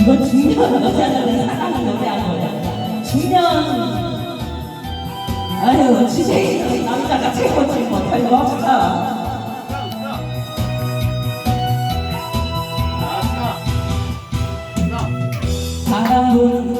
이거 중년 여자들은 사랑하는 노래 안 거야. 중년 아유 지생이 남자가 최고지 못할 거 없어. 바람은 강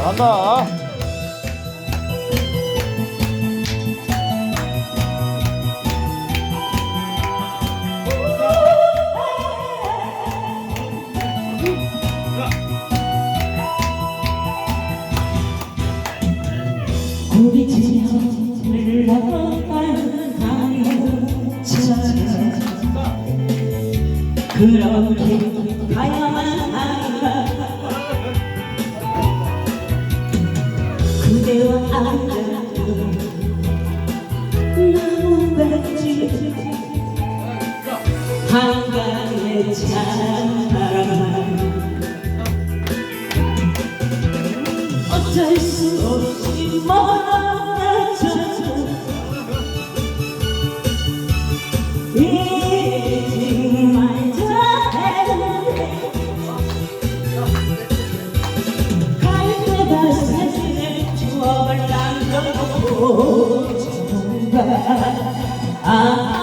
잘한다. 고비치며 그렇게 가야 한강의 찬바람. 어쩔 수 없이 멀어져 잊지 말자 갈 때가 사진에 추억을 남겨놓고 싶은가 아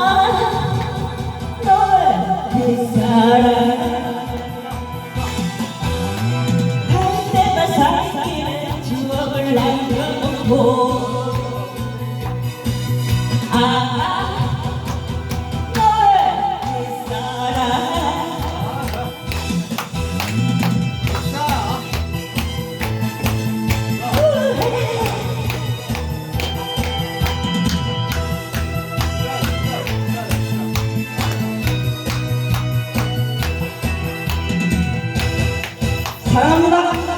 보고 아 너의 사랑. 사랑합니다.